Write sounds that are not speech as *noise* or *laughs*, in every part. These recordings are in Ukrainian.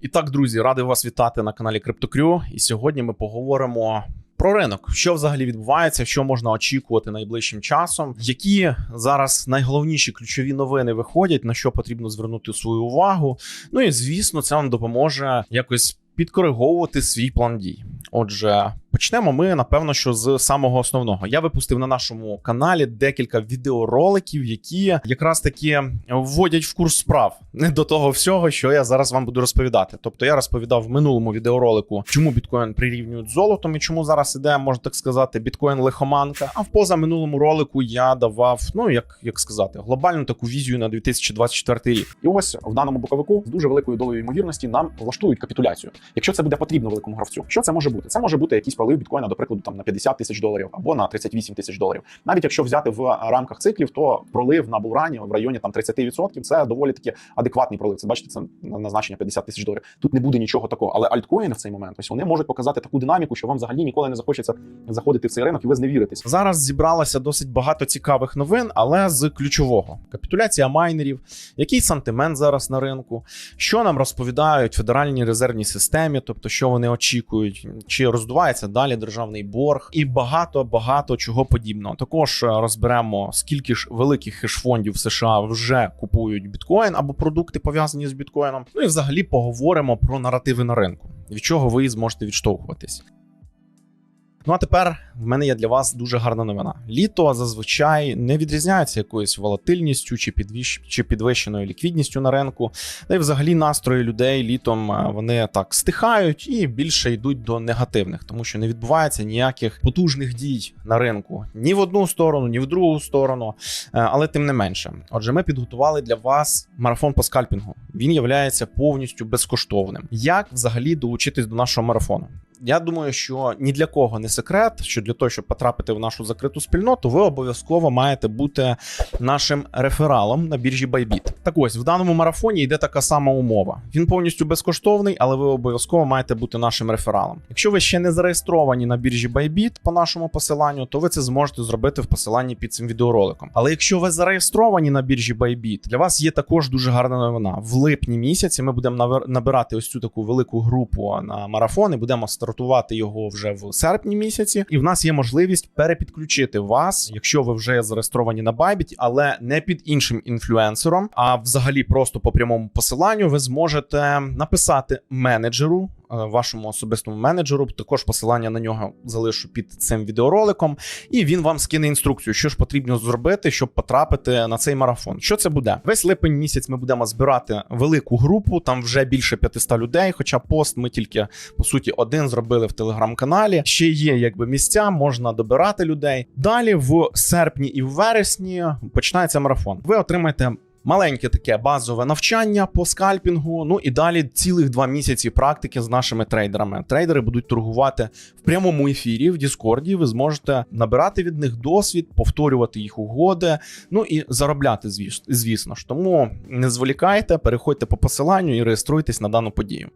І так, друзі, радий вас вітати на каналі Криптокрю. І сьогодні ми поговоримо. Про ринок, що взагалі відбувається, що можна очікувати найближчим часом, які зараз найголовніші ключові новини виходять, на що потрібно звернути свою увагу. Ну і звісно, це вам допоможе якось підкориговувати свій план дій. Отже, почнемо ми напевно, що з самого основного. Я випустив на нашому каналі декілька відеороликів, які якраз таки вводять в курс справ до того всього, що я зараз вам буду розповідати. Тобто я розповідав в минулому відеоролику, чому біткоін прирівнюють з золотом і чому зараз іде, можна так сказати, біткоін лихоманка. А в позаминулому ролику я давав, ну як, як сказати, глобальну таку візію на 2024 рік. І ось в даному боковику з дуже великою долею ймовірності нам влаштують капітуляцію. Якщо це буде потрібно великому гравцю, що це може бути? Це може бути якийсь пролив біткоїна, до прикладу, там на 50 тисяч доларів або на 38 тисяч доларів. Навіть якщо взяти в рамках циклів, то пролив на булрані в районі там 30% це доволі таки адекватний пролив. Це бачите, це назначення 50 тисяч доларів. Тут не буде нічого такого. Але альткоїни в цей момент ось вони можуть показати таку динаміку, що вам взагалі ніколи не захочеться заходити в цей ринок, і ви зневіритесь. Зараз зібралося досить багато цікавих новин, але з ключового: капітуляція майнерів, який сантимент зараз на ринку, що нам розповідають федеральні резервні системі, тобто що вони очікують, чи роздувається далі державний борг, і багато багато чого подібного. Також е, розберемо скільки ж великих хеш-фондів США вже купують біткоін або продукти пов'язані з біткоїном. Ну і взагалі поговоримо про наративи на ринку, від чого ви зможете відштовхуватись. Ну а тепер в мене є для вас дуже гарна новина. Літо зазвичай не відрізняється якоюсь волатильністю чи підвищ... чи підвищеною ліквідністю на ринку. Та й взагалі настрої людей літом е, вони так стихають і більше йдуть до негативних, тому що не відбувається ніяких потужних дій на ринку ні в одну сторону, ні в другу сторону. Е, Але тим не менше, отже, ми підготували для вас марафон по скальпінгу. Він є повністю безкоштовним. Як взагалі долучитись до нашого марафону? Я думаю, що ні для кого не секрет, що для того, щоб потрапити в нашу закриту спільноту, ви обов'язково маєте бути нашим рефералом на біржі Bybit. Так ось в даному марафоні йде така сама умова. Він повністю безкоштовний, але ви обов'язково маєте бути нашим рефералом. Якщо ви ще не зареєстровані на біржі Bybit по нашому посиланню, то ви це зможете зробити в посиланні під цим відеороликом. Але якщо ви зареєстровані на біржі Bybit, для вас є також дуже гарна новина. В липні місяці ми будемо набирати ось цю таку велику групу на марафон і будемо стартувати його вже в серпні місяці. І в нас є можливість перепідключити вас, якщо ви вже зареєстровані на Bybit, але не під іншим інфлюенсером, а взагалі просто по прямому посиланню ви зможете написати менеджеру. Е, Вашому особистому менеджеру також посилання на нього залишу під цим відеороликом, і він вам скине інструкцію, що ж потрібно зробити, щоб потрапити на цей марафон. Що це буде? Весь липень місяць ми будемо збирати велику групу, там вже більше 500 людей. Хоча пост ми тільки по суті один зробили в телеграм-каналі. Ще є якби місця, можна добирати людей. Далі в серпні і в вересні починається марафон. Ви отримаєте. Маленьке таке базове навчання по скальпінгу. Ну і далі цілих два місяці практики з нашими трейдерами. Трейдери будуть торгувати в прямому ефірі в Діскорді. Ви зможете набирати від них досвід, повторювати їх угоди, ну і заробляти, звісно звісно ж. Тому не зволікайте, переходьте по посиланню і реєструйтесь на дану подію.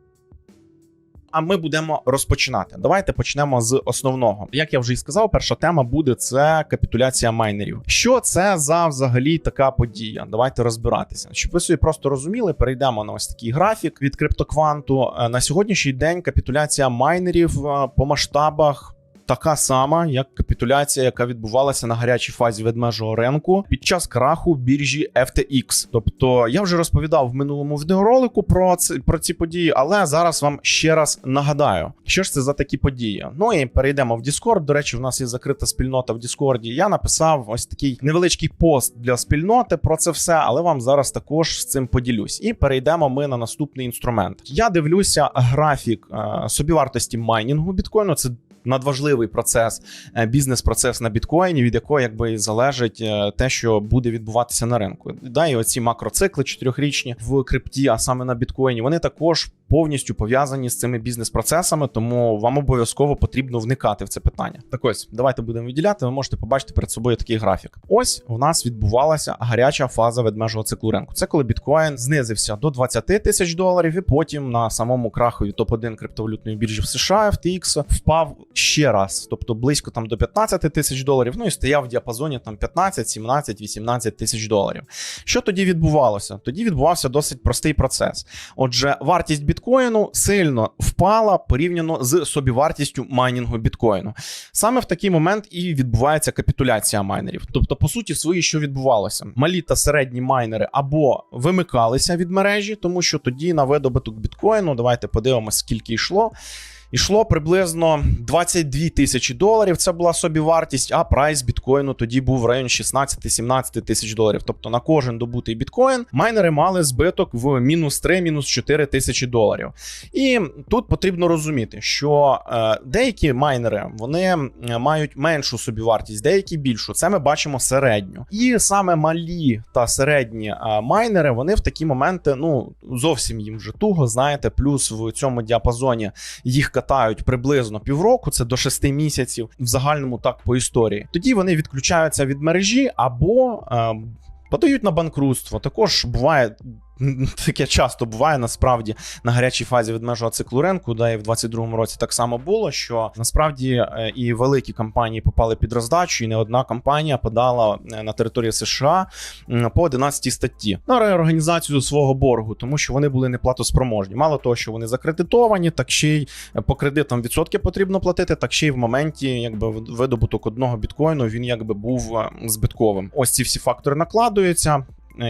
А ми будемо розпочинати. Давайте почнемо з основного. Як я вже і сказав, перша тема буде це капітуляція майнерів. Що це за взагалі така подія? Давайте розбиратися. Щоб ви собі просто розуміли, перейдемо на ось такий графік від криптокванту. Е, На сьогоднішній день капітуляція майнерів е, по масштабах. Така сама, як капітуляція, яка відбувалася на гарячій фазі ведмежого ринку під час краху біржі FTX. Тобто я вже розповідав в минулому відеоролику про це про ці події, але зараз вам ще раз нагадаю, що ж це за такі події. Ну і перейдемо в Discord. До речі, в нас є закрита спільнота в Discord. Я написав ось такий невеличкий пост для спільноти про це все, але вам зараз також з цим поділюсь. І перейдемо ми на наступний інструмент. Я дивлюся графік е, собівартості майнінгу біткоїну. Це надважливий процес, е, бізнес-процес на біткоїні, від якого якби залежить е, те, що буде відбуватися на ринку. Да, і оці макроцикли чотирьохрічні в крипті, а саме на біткоїні, вони також повністю пов'язані з цими бізнес-процесами, тому вам обов'язково потрібно вникати в це питання. Так ось, давайте будемо виділяти. Ви можете побачити перед собою такий графік. Ось у нас відбувалася гаряча фаза ведмежого циклу ринку. Це коли біткоін знизився до 20 тисяч доларів, і потім на самому крахові топ-1 криптовалютної біржі в США FTX впав ще раз, тобто близько там до 15 тисяч доларів. Ну і стояв в діапазоні там 15, 17, 18 тисяч доларів. Що тоді відбувалося? Тоді відбувався досить простий процес. Отже, вартість біткоїну сильно впала порівняно з собівартістю майнінгу біткоїну. Саме в такий момент і відбувається капітуляція майнерів. Тобто, по суті, свої, що відбувалося, малі та середні майнери або вимикалися від мережі, тому що тоді на видобуток біткоїну, давайте подивимося, скільки йшло. Ішло приблизно 22 тисячі доларів. Це була собівартість, а прайс біткоїну тоді був в районі 16-17 тисяч доларів. Тобто на кожен добутий біткоін майнери мали збиток в мінус 3, мінус 4 тисячі доларів. І тут потрібно розуміти, що е, деякі майнери вони е, мають меншу собівартість, деякі більшу. Це ми бачимо середню. І саме малі та середні е, майнери вони в такі моменти ну зовсім їм вже туго. Знаєте, плюс в цьому діапазоні їх катають приблизно півроку, це до 6 місяців. В загальному так по історії. Тоді вони відключаються від мережі або е, подають на банкрутство. Також буває. *laughs* Таке часто буває насправді на гарячій фазі відмежого циклу ринку, де і в 22-му році так само було. Що насправді е, і великі компанії попали під роздачу, і не одна компанія подала е, на території США по 11 статті на реорганізацію свого боргу, тому що вони були неплатоспроможні. Мало того, що вони закредитовані, так ще й е, по кредитам відсотки потрібно платити, так ще й в моменті, якби видобуток одного біткоїну він якби був збитковим. Ось ці всі фактори накладуються.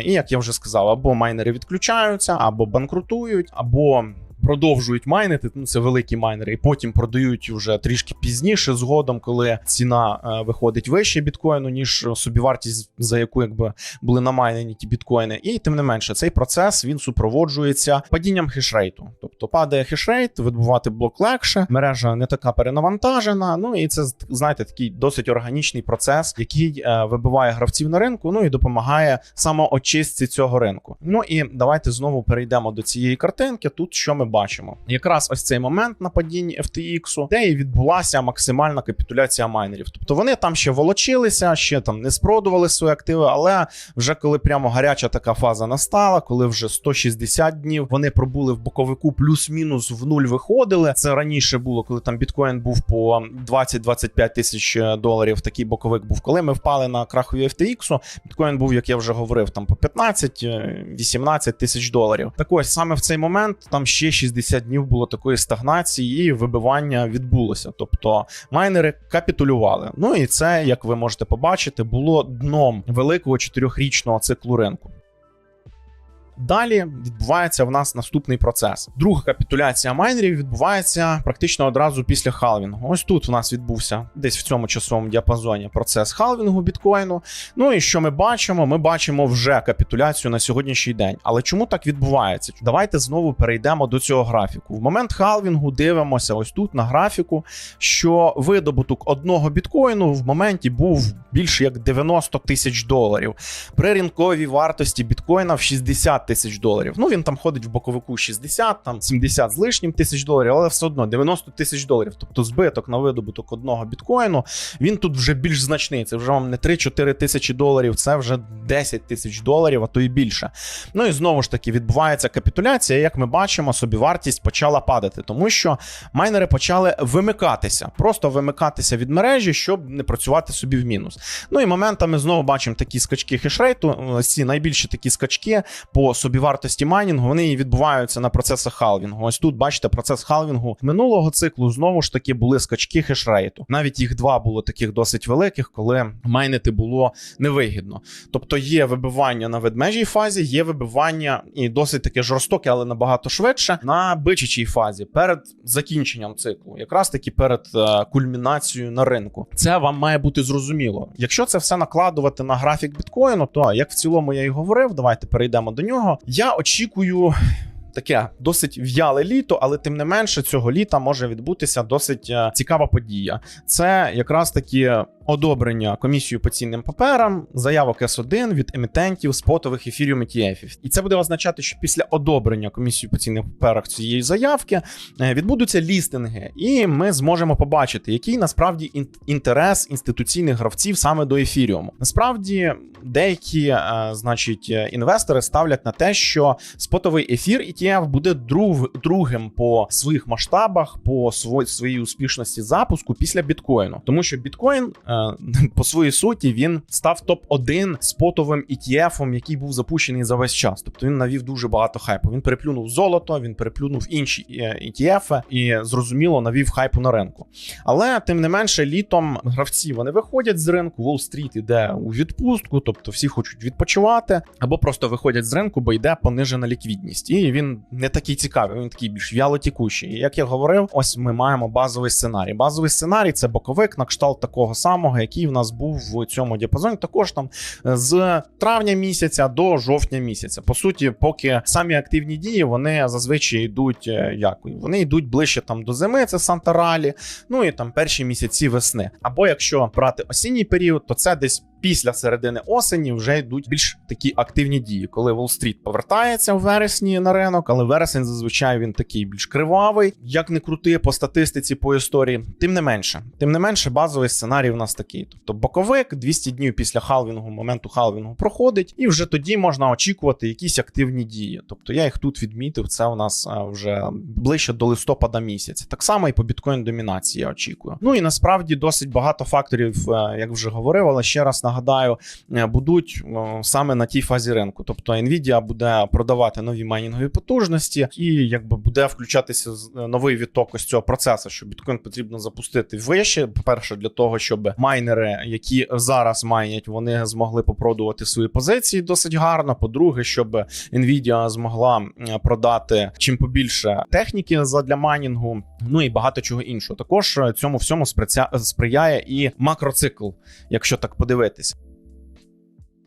І як я вже сказав, або майнери відключаються, або банкрутують, або продовжують майнити. Ну це великі майнери, і потім продають вже трішки пізніше, згодом, коли ціна е, виходить вище біткоїну, ніж собівартість, за яку якби були намайнені ті біткоїни. І тим не менше, цей процес він супроводжується падінням хешрейту. Тобто падає хешрейт, видобувати блок легше, мережа не така перенавантажена. Ну і це знаєте, такий досить органічний процес, який е, вибиває гравців на ринку. Ну і допомагає самоочистці цього ринку. Ну і давайте знову перейдемо до цієї картинки. Тут що ми бачимо? Якраз ось цей момент на падінні FTX, де і відбулася максимальна капітуляція майнерів. Тобто вони там ще волочилися, ще там не спродували свої активи, але вже коли прямо гаряча така фаза настала, коли вже 160 днів вони пробули в боковику плюс-мінус в нуль виходили. Це раніше було, коли там біткоін був по 20-25 тисяч доларів. Такий боковик був. Коли ми впали на крахові FTX, біткоін був, як я вже говорив, там по 15-18 тисяч доларів. Так ось саме в цей момент там ще 60 днів було такої стагнації, і вибивання відбулося. Тобто майнери капітулювали. Ну і це, як ви можете побачити, було дном великого чотирьохрічного циклу ринку. Далі відбувається в нас наступний процес. Друга капітуляція майнерів відбувається практично одразу після халвінгу. Ось тут в нас відбувся десь в цьому часовому діапазоні процес халвінгу біткоїну. Ну і що ми бачимо? Ми бачимо вже капітуляцію на сьогоднішній день. Але чому так відбувається? Давайте знову перейдемо до цього графіку. В момент халвінгу дивимося ось тут на графіку, що видобуток одного біткоїну в моменті був більше як 90 тисяч доларів. При ринковій вартості біткоїна в 60 тисяч доларів. Ну він там ходить в боковику 60, там 70 з лишнім тисяч доларів, але все одно 90 тисяч доларів. Тобто збиток на видобуток одного біткоїну він тут вже більш значний. Це вже вам не 3-4 тисячі доларів, це вже 10 тисяч доларів, а то і більше. Ну і знову ж таки відбувається капітуляція. Як ми бачимо, собівартість почала падати, тому що майнери почали вимикатися, просто вимикатися від мережі, щоб не працювати собі в мінус. Ну і моментами знову бачимо такі скачки хешрейту. Ці найбільші такі скачки по собівартості майнінгу, вони відбуваються на процесах халвінгу. Ось тут бачите процес халвінгу минулого циклу. Знову ж таки були скачки хешрейту. Навіть їх два було таких досить великих, коли майнити було невигідно. Тобто є вибивання на ведмежій фазі, є вибивання і досить таке жорстоке, але набагато швидше на бичачій фазі перед закінченням циклу, якраз таки перед е, кульмінацією на ринку. Це вам має бути зрозуміло. Якщо це все накладувати на графік біткоїну, то як в цілому я і говорив, давайте перейдемо до нього. Я очікую. Таке досить в'яле літо, але тим не менше цього літа може відбутися досить е, цікава подія. Це якраз таки одобрення комісією по цінним паперам, заявок С1 від емітентів спотових ефірів ETF. І це буде означати, що після одобрення комісією по цінних паперах цієї заявки е, відбудуться лістинги, і ми зможемо побачити, який насправді інтерес інституційних гравців саме до ефіріуму. Насправді, деякі, е, значить, інвестори ставлять на те, що спотовий ефір ETF ETF буде друг, другим по своїх масштабах, по сво- своїй успішності запуску після біткоїну. Тому що біткоін е, *laughs* по своїй суті він став топ-1 спотовим ETF, який був запущений за весь час. Тобто він навів дуже багато хайпу. Він переплюнув золото, він переплюнув інші е, ETF і зрозуміло навів хайпу на ринку. Але тим не менше, літом гравці вони виходять з ринку. Уолл-стріт іде у відпустку, тобто всі хочуть відпочивати, або просто виходять з ринку, бо йде понижена ліквідність. І він не такий цікавий, він такий більш вялотікущий. І як я говорив, ось ми маємо базовий сценарій. Базовий сценарій це боковик на кшталт такого самого, який в нас був в цьому діапазоні. Також там е, з травня місяця до жовтня місяця. По суті, поки самі активні дії вони зазвичай йдуть е, як вони йдуть ближче там до зими. Це Санта-Ралі, ну і там перші місяці весни. Або якщо брати осінній період, то це десь. Після середини осені вже йдуть більш такі активні дії, коли Уолл-стріт повертається в вересні на ринок, але вересень зазвичай він такий більш кривавий, як не крути по статистиці, по історії. Тим не менше, тим не менше, базовий сценарій у нас такий. Тобто боковик 200 днів після халвінгу, моменту халвінгу проходить, і вже тоді можна очікувати якісь активні дії. Тобто я їх тут відмітив. Це у нас вже ближче до листопада місяця. Так само і по біткоін домінації я очікую. Ну і насправді досить багато факторів, е, як вже говорив, але ще раз нагадаю, е, будуть саме на тій фазі ринку. Тобто Nvidia буде продавати нові майнінгові потужності, і якби буде включатися е, новий відток ось цього процесу, що біткоін потрібно запустити вище. По-перше, для того, щоб майнери, які зараз майнять, вони змогли попродувати свої позиції досить гарно. По-друге, щоб Nvidia змогла продати чим побільше техніки задля майнінгу, ну і багато чого іншого. Також е, цьому всьому сприяє і макроцикл, якщо так подивитися.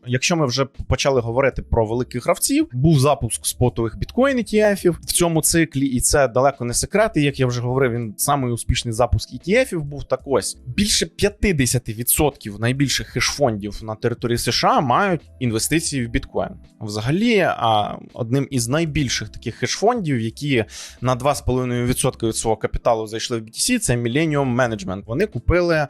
Якщо ми вже почали говорити про великих гравців, був запуск спотових біткоін ETF в цьому циклі, і це далеко не секрет. І як я вже говорив, він самий успішний запуск ETF був так ось. Більше 50% найбільших хеш-фондів на території США мають інвестиції в біткоін. Взагалі, одним із найбільших таких хеш-фондів, які на 2,5% від свого капіталу зайшли в BTC, це Millennium Management. Вони купили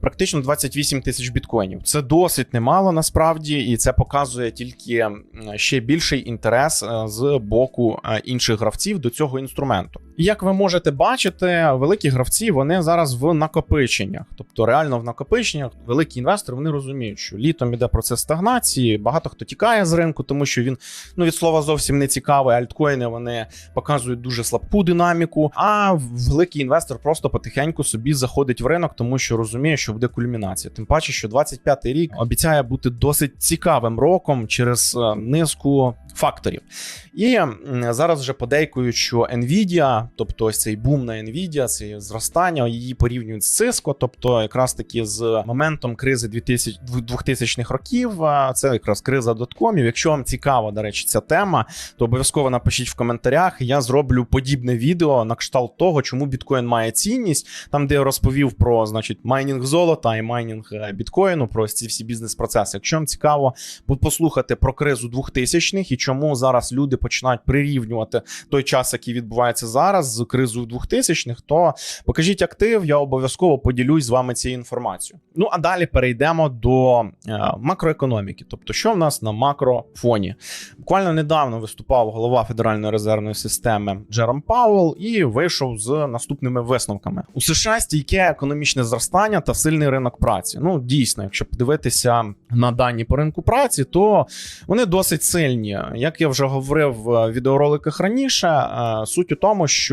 практично 28 тисяч біткоїнів. Це досить немало насправді, і це показує тільки ще більший інтерес е, з боку е, інших гравців до цього інструменту. Як ви можете бачити, великі гравці вони зараз в накопиченнях, тобто реально в накопиченнях. Великі інвестори вони розуміють, що літом іде процес стагнації. Багато хто тікає з ринку, тому що він ну від слова зовсім не цікавий. Альткоїни вони показують дуже слабку динаміку. А великий інвестор просто потихеньку собі заходить в ринок, тому що розуміє, що буде кульмінація. Тим паче, що 25-й рік обіцяє бути досить цікавим роком через е, низку факторів. І зараз вже подейкують, що Nvidia, тобто ось цей бум на Nvidia, це зростання, її порівнюють з Cisco, тобто якраз таки з моментом кризи 2000 2000-х років. Це якраз криза доткомів. Якщо вам цікава, до речі, ця тема, то обов'язково напишіть в коментарях. Я зроблю подібне відео на кшталт того, чому біткоін має цінність. Там, де я розповів про значить майнінг золота і майнінг е, біткоїну, про ці всі бізнес-процеси. Якщо вам цікаво послухати про кризу 2000-х і чому зараз люди починають прирівнювати той час, який відбувається зараз, з кризою 2000-х, то покажіть актив, я обов'язково поділюсь з вами цією інформацією. Ну а далі перейдемо до е, макроекономіки. Тобто, що в нас на макрофоні? Буквально недавно виступав голова Федеральної резервної системи Джером Пауелл і вийшов з наступними висновками. У США стійке економічне зростання та сильний ринок праці. Ну дійсно, якщо подивитися на дані по ринку праці, то вони досить сильні. Як я вже говорив в відеороликах раніше, е, суть у тому, що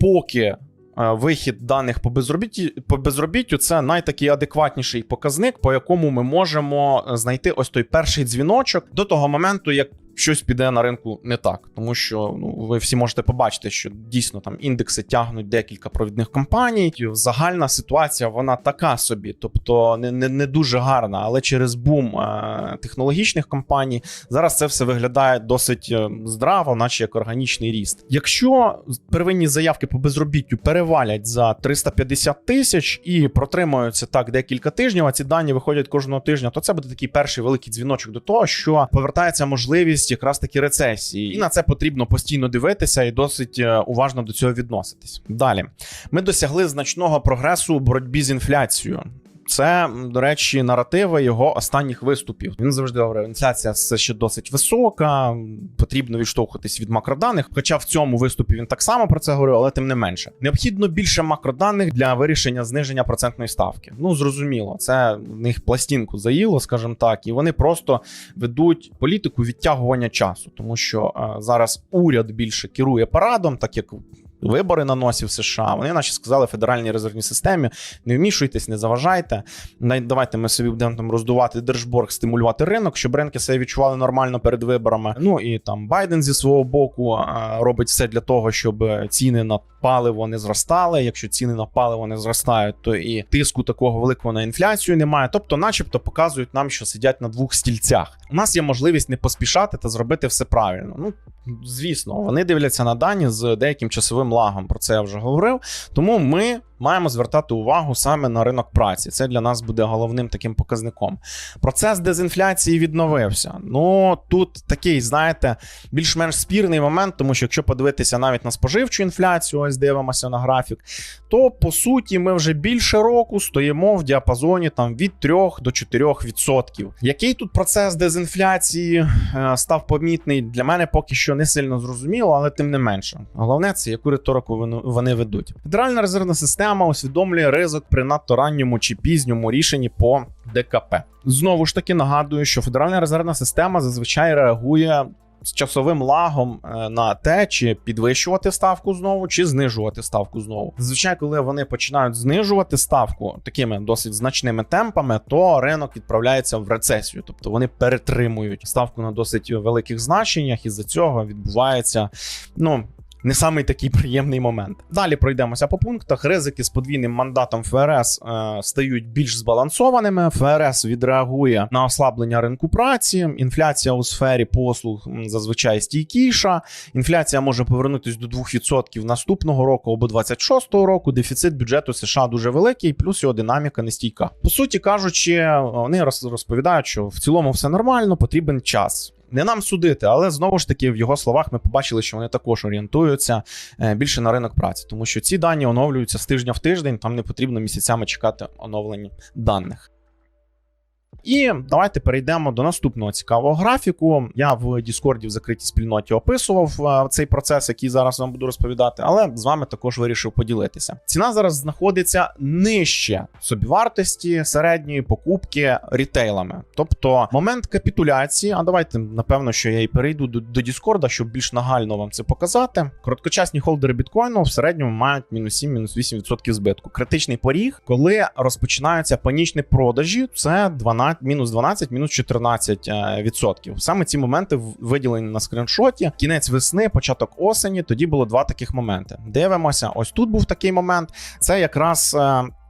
поки е, вихід даних по безробіттю по безробіттю це найтакий адекватніший показник, по якому ми можемо знайти ось той перший дзвіночок до того моменту, як щось піде на ринку не так, тому що ну ви всі можете побачити, що дійсно там індекси тягнуть декілька провідних компаній. Загальна ситуація вона така собі, тобто не, не, не дуже гарна, але через бум е, технологічних компаній зараз це все виглядає досить е, здраво, наче як органічний ріст. Якщо первинні заявки по безробіттю перевалять за 350 тисяч і протримаються так декілька тижнів, а ці дані виходять кожного тижня, то це буде такий перший великий дзвіночок до того, що повертається можливість якраз таки рецесії, і на це потрібно постійно дивитися і досить е, уважно до цього відноситись. Далі ми досягли значного прогресу у боротьбі з інфляцією. Це, до речі, наративи його останніх виступів. Він завжди говорив, інфляція все ще досить висока, потрібно відштовхуватись від макроданих. Хоча в цьому виступі він так само про це говорив, але тим не менше. Необхідно більше макроданих для вирішення зниження процентної ставки. Ну зрозуміло, це в них пластинку заїло, скажімо так, і вони просто ведуть політику відтягування часу, тому що е, зараз уряд більше керує парадом, так як. Вибори на носі в США. Вони, наче сказали, федеральній резервній системі: не вмішуйтесь, не заважайте. Давайте ми собі будемо там роздувати держборг, стимулювати ринок, щоб ринки себе відчували нормально перед виборами. Ну і там Байден зі свого боку робить все для того, щоб ціни на паливо не зростали. Якщо ціни на паливо не зростають, то і тиску такого великого на інфляцію немає. Тобто, начебто, показують нам, що сидять на двох стільцях. У нас є можливість не поспішати та зробити все правильно. Ну звісно, вони дивляться на дані з деяким часовим лагом. Про це я вже говорив. Тому ми маємо звертати увагу саме на ринок праці. Це для нас буде головним таким показником. Процес дезінфляції відновився. Ну тут такий, знаєте, більш-менш спірний момент, тому що якщо подивитися навіть на споживчу інфляцію, ось дивимося на графік, то по суті ми вже більше року стоїмо в діапазоні там від 3 до 4%. Який тут процес дезінфляції е, став помітний для мене поки що не сильно зрозуміло, але тим не менше. Головне це яку риторику вони- ведуть. Федеральна резервна система усвідомлює ризик при надто ранньому чи пізньому рішенні по ДКП. Знову ж таки нагадую, що Федеральна резервна система зазвичай реагує. З часовим лагом е, на те, чи підвищувати ставку знову, чи знижувати ставку знову. Зазвичай, коли вони починають знижувати ставку такими досить значними темпами, то ринок відправляється в рецесію, тобто вони перетримують ставку на досить великих значеннях, і за цього відбувається ну. Не самий такий *laughs* приємний момент. Далі пройдемося по пунктах. Ризики з подвійним мандатом ФРС е, стають більш збалансованими. ФРС відреагує на ослаблення ринку праці. Інфляція у сфері послуг зазвичай стійкіша. Інфляція може повернутися до 2% наступного року або 26-го року. Дефіцит бюджету США дуже великий, плюс його динаміка нестійка. По суті кажучи, вони роз- розповідають, що в цілому все нормально, потрібен час. Не нам судити, але знову ж таки в його словах ми побачили, що вони також орієнтуються е, більше на ринок праці, тому що ці дані оновлюються з тижня в тиждень. Там не потрібно місяцями чекати оновлення даних. І давайте перейдемо до наступного цікавого графіку. Я в Діскорді в закритій спільноті описував е, цей процес, який зараз вам буду розповідати, але з вами також вирішив поділитися. Ціна зараз знаходиться нижче собівартості середньої покупки рітейлами. Тобто момент капітуляції. А давайте напевно, що я і перейду до, Діскорда, щоб більш нагально вам це показати. Короткочасні холдери біткоїну в середньому мають мінус 7, мінус 8% збитку. Критичний поріг, коли розпочинаються панічні продажі, це 12, мінус 12, мінус 14 е, відсотків. Саме ці моменти виділені на скріншоті. Кінець весни, початок осені. Тоді було два таких моменти. Дивимося, ось тут був такий момент. Це якраз.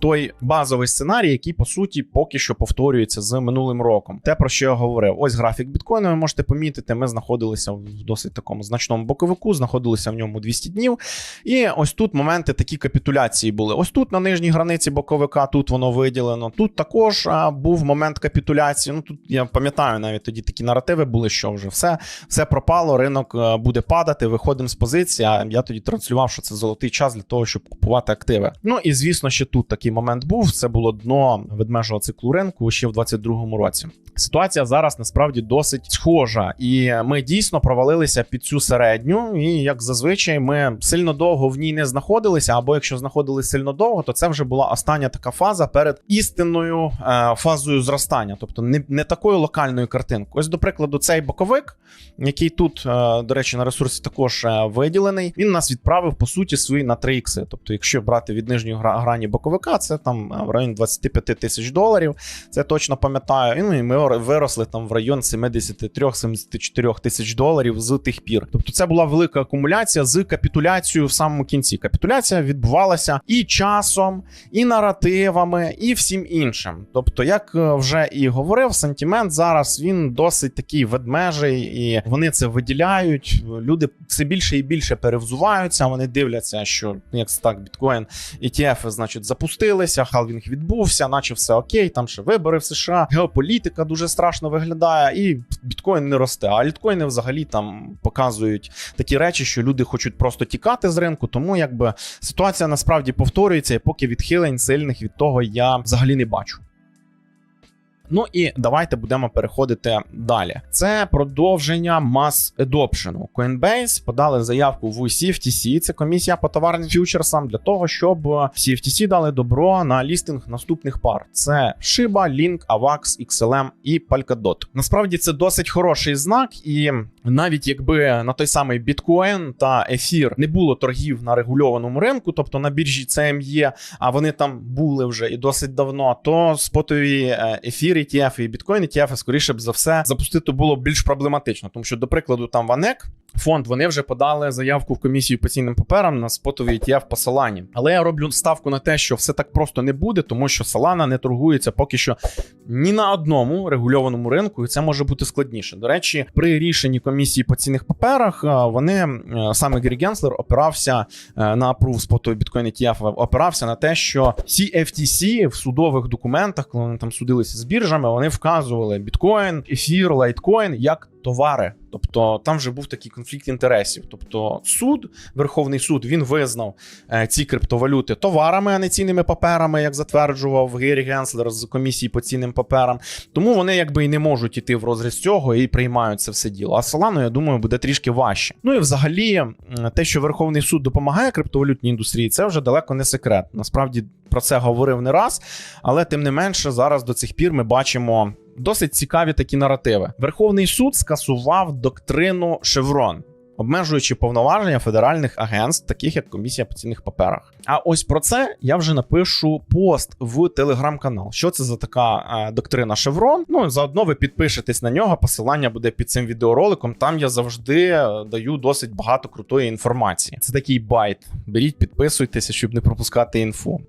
Той базовий сценарій, який по суті поки що повторюється з минулим роком. Те про що я говорив. Ось графік біткоїну. Ви можете помітити. Ми знаходилися в досить такому значному боковику, знаходилися в ньому 200 днів. І ось тут моменти такі капітуляції були. Ось тут на нижній границі боковика, тут воно виділено. Тут також а, був момент капітуляції. Ну тут я пам'ятаю, навіть тоді такі наративи були, що вже все, все пропало, ринок е, буде падати. Виходимо з позиції. А я тоді транслював, що це золотий час для того, щоб купувати активи. Ну і звісно, ще тут такий момент був. Це було дно ведмежого циклу ринку ще в 22-му році. Ситуація зараз насправді досить схожа, і ми дійсно провалилися під цю середню. І як зазвичай, ми сильно довго в ній не знаходилися. Або якщо знаходилися сильно довго, то це вже була остання така фаза перед істинною е, фазою зростання, тобто не, не такою локальною картинкою. Ось, до прикладу, цей боковик, який тут, е, до речі, на ресурсі також е, виділений, він нас відправив по суті свої на 3 ікси. Тобто, якщо брати від нижньої грані боковика, це там е, в районі 25 тисяч доларів. Це точно пам'ятаю. І, Ну і ми виросли там в район 73-74 тисяч доларів з тих пір. Тобто, це була велика акумуляція з капітуляцією в самому кінці. Капітуляція відбувалася і часом, і наративами, і всім іншим. Тобто, як е, вже і говорив, сантимент зараз він досить такий ведмежий, і вони це виділяють. Люди все більше і більше перевзуваються. Вони дивляться, що ну, як так, біткоін ETF, значить, запустилися, халвінг відбувся, наче все окей, там ще вибори в США, геополітика дуже страшно виглядає, і біткоін не росте. А літкоїни взагалі там показують такі речі, що люди хочуть просто тікати з ринку. Тому якби ситуація насправді повторюється, і поки відхилень сильних від того я взагалі не бачу. Ну і давайте будемо переходити далі. Це продовження mass adoption. Coinbase подали заявку в CFTC, це комісія по товарним фьючерсам, для того, щоб CFTC дали добро на лістинг наступних пар: це Shiba, Link, AVAX, XLM і Polkadot. Насправді це досить хороший знак, і навіть якби на той самий біткоін та ефір не було торгів на регульованому ринку, тобто на біржі CME, а вони там були вже і досить давно, то спотові е, ефір ETF і біткоін ETF, скоріше б за все, запустити було більш проблематично, тому що, до прикладу, там Ванек. Фонд вони вже подали заявку в комісію по цінним паперам на спотовий ETF по Solana. Але я роблю ставку на те, що все так просто не буде, тому що Solana не торгується поки що ні на одному регульованому ринку, і це може бути складніше. До речі, при рішенні комісії по цінних паперах е, вони е, саме Грі Генслер опирався е, на апрув спотовий біткоін ETF, опирався на те, що CFTC в судових документах, коли вони там судилися з біржами, вони вказували біткоін, ефір, лайткоін як товари. Тобто там вже був такий конфлікт інтересів. Тобто, суд, Верховний суд, він визнав е, ці криптовалюти товарами, а не цінними паперами, як затверджував Гері Генслер з комісії по цінним паперам. Тому вони якби і не можуть іти в розріз цього і приймають це все діло. А Solana, я думаю, буде трішки важче. Ну і взагалі, те, що Верховний суд допомагає криптовалютній індустрії, це вже далеко не секрет. Насправді про це говорив не раз, але тим не менше, зараз до цих пір ми бачимо. Досить цікаві такі наративи. Верховний суд скасував доктрину Шеврон, обмежуючи повноваження федеральних агентств, таких як комісія по цінних паперах. А ось про це я вже напишу пост в телеграм-канал. Що це за така е, доктрина Шеврон? Ну заодно ви підпишетесь на нього. Посилання буде під цим відеороликом. Там я завжди е, даю досить багато крутої інформації. Це такий байт. Беріть, підписуйтеся, щоб не пропускати інфу.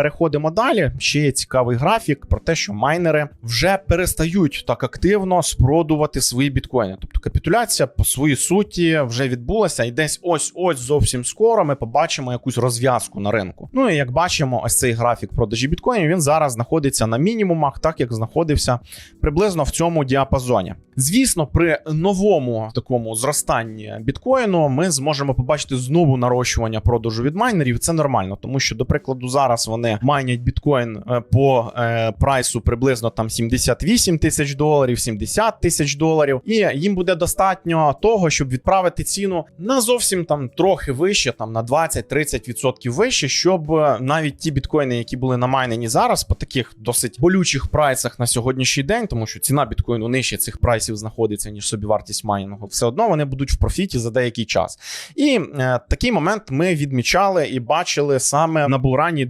Переходимо далі. Ще є цікавий графік про те, що майнери вже перестають так активно спродувати свої біткоїни. Тобто капітуляція по своїй суті вже відбулася, і десь ось ось зовсім скоро ми побачимо якусь розв'язку на ринку. Ну і як бачимо, ось цей графік продажі біткоїнів він зараз знаходиться на мінімумах, так як знаходився приблизно в цьому діапазоні. Звісно, при новому такому зростанні біткоїну ми зможемо побачити знову нарощування продажу від майнерів. Це нормально, тому що, до прикладу, зараз вони майнять біткоін е, по е, прайсу приблизно там 78 тисяч доларів, 70 тисяч доларів, і їм буде достатньо того, щоб відправити ціну на зовсім там трохи вище, там на 20-30% вище, щоб е, навіть ті біткоїни, які були намайнені зараз, по таких досить болючих прайсах на сьогоднішній день, тому що ціна біткоїну нижче цих прайсів знаходиться ніж собівартість майнінгу, все одно вони будуть в профіті за деякий час. І е, такий момент ми відмічали і бачили саме на булрані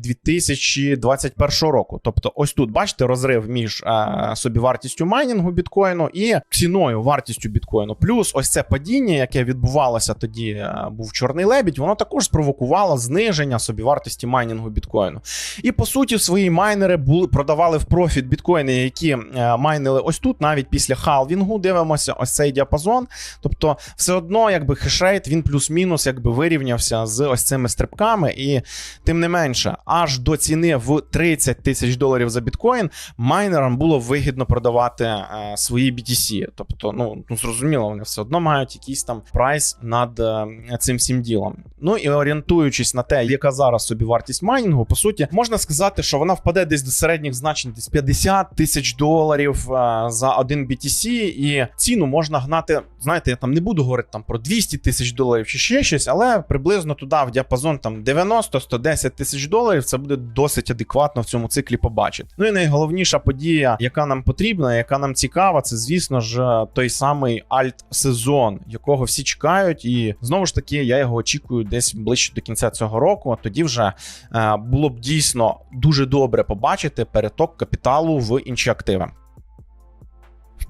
2021 року. Тобто, ось тут бачите розрив між е, собівартістю майнінгу біткоїну і ціною вартістю біткоїну. Плюс ось це падіння, яке відбувалося тоді, е, був чорний лебідь, воно також спровокувало зниження собівартості майнінгу біткоїну. І по суті, свої майнери були продавали в профіт біткоїни, які е, майнили ось тут, навіть після халвінгу. Дивимося, ось цей діапазон. Тобто, все одно, якби хешрейт він плюс-мінус якби вирівнявся з ось цими стрибками, і тим не менше, аж до ціни в 30 тисяч доларів за біткоін майнерам було вигідно продавати е, свої BTC. Тобто, ну, ну зрозуміло, вони все одно мають якийсь там прайс над е, цим всім ділом. Ну і орієнтуючись на те, яка зараз собі вартість майнінгу, по суті, можна сказати, що вона впаде десь до середніх значень, десь 50 тисяч доларів е, за один BTC, і ціну можна гнати. Знаєте, я там не буду говорити там про 200 тисяч доларів чи ще щось, але приблизно туди в діапазон там 90-110 тисяч доларів. Це буде досить адекватно в цьому циклі побачити. Ну і найголовніша подія, яка нам потрібна, яка нам цікава, це звісно ж той самий альт-сезон, якого всі чекають. І знову ж таки, я його очікую десь ближче до кінця цього року. Тоді вже е, було б дійсно дуже добре побачити переток капіталу в інші активи.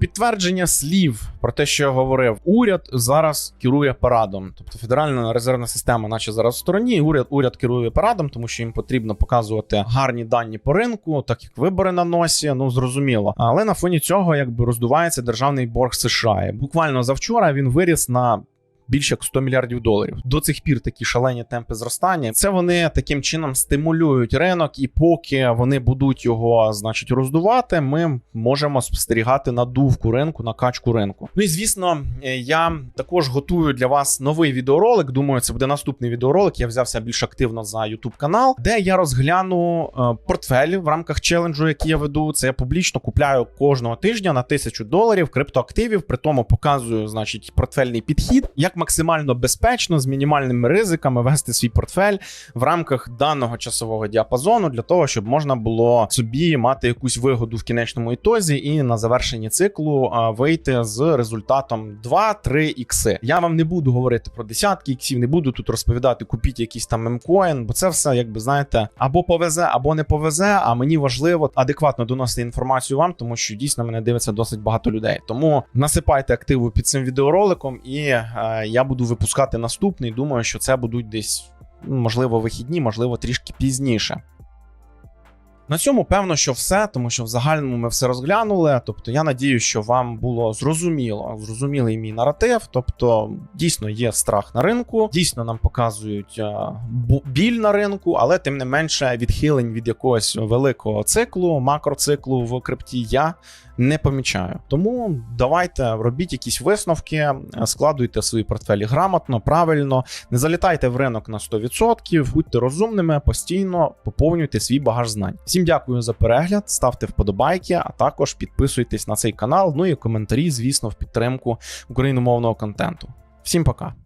Підтвердження слів про те, що я говорив, уряд зараз керує парадом. Тобто Федеральна резервна система, наче зараз в стороні. Уряд уряд керує парадом, тому що їм потрібно показувати гарні дані по ринку, так як вибори на носі. Ну зрозуміло. Але на фоні цього якби роздувається державний борг США. І буквально завчора він виріс на більше як 100 мільярдів доларів. До цих пір такі шалені темпи зростання. Це вони таким чином стимулюють ринок, і поки вони будуть його, значить, роздувати, ми можемо спостерігати надувку ринку, накачку ринку. Ну і звісно, я також готую для вас новий відеоролик. Думаю, це буде наступний відеоролик. Я взявся більш активно за YouTube канал, де я розгляну е, портфель в рамках челенджу, який я веду. Це я публічно купляю кожного тижня на тисячу доларів криптоактивів. При тому показую, значить, портфельний підхід, як максимально безпечно з мінімальними ризиками вести свій портфель в рамках даного часового діапазону для того, щоб можна було собі мати якусь вигоду в кінечному ітозі і на завершенні циклу вийти з результатом 2-3 ікси. Я вам не буду говорити про десятки іксів, не буду тут розповідати, купіть якийсь там мемкоін, бо це все, якби знаєте, або повезе, або не повезе. А мені важливо адекватно доносити інформацію вам, тому що дійсно мене дивиться досить багато людей. Тому насипайте активу під цим відеороликом, і е, я буду випускати наступний. Думаю, що це будуть десь можливо вихідні, можливо, трішки пізніше. На цьому певно, що все, тому що в загальному ми все розглянули. Тобто, я надію, що вам було зрозуміло, зрозумілий мій наратив. Тобто, дійсно є страх на ринку, дійсно нам показують е, біль на ринку, але тим не менше відхилень від якогось великого циклу, макроциклу в крипті я не помічаю. Тому давайте робіть якісь висновки, е, складуйте свої портфелі грамотно, правильно, не залітайте в ринок на 100%, будьте розумними, постійно поповнюйте свій багаж знань. Всім дякую за перегляд, ставте вподобайки, а також підписуйтесь на цей канал. Ну і коментарі, звісно, в підтримку україномовного контенту. Всім пока.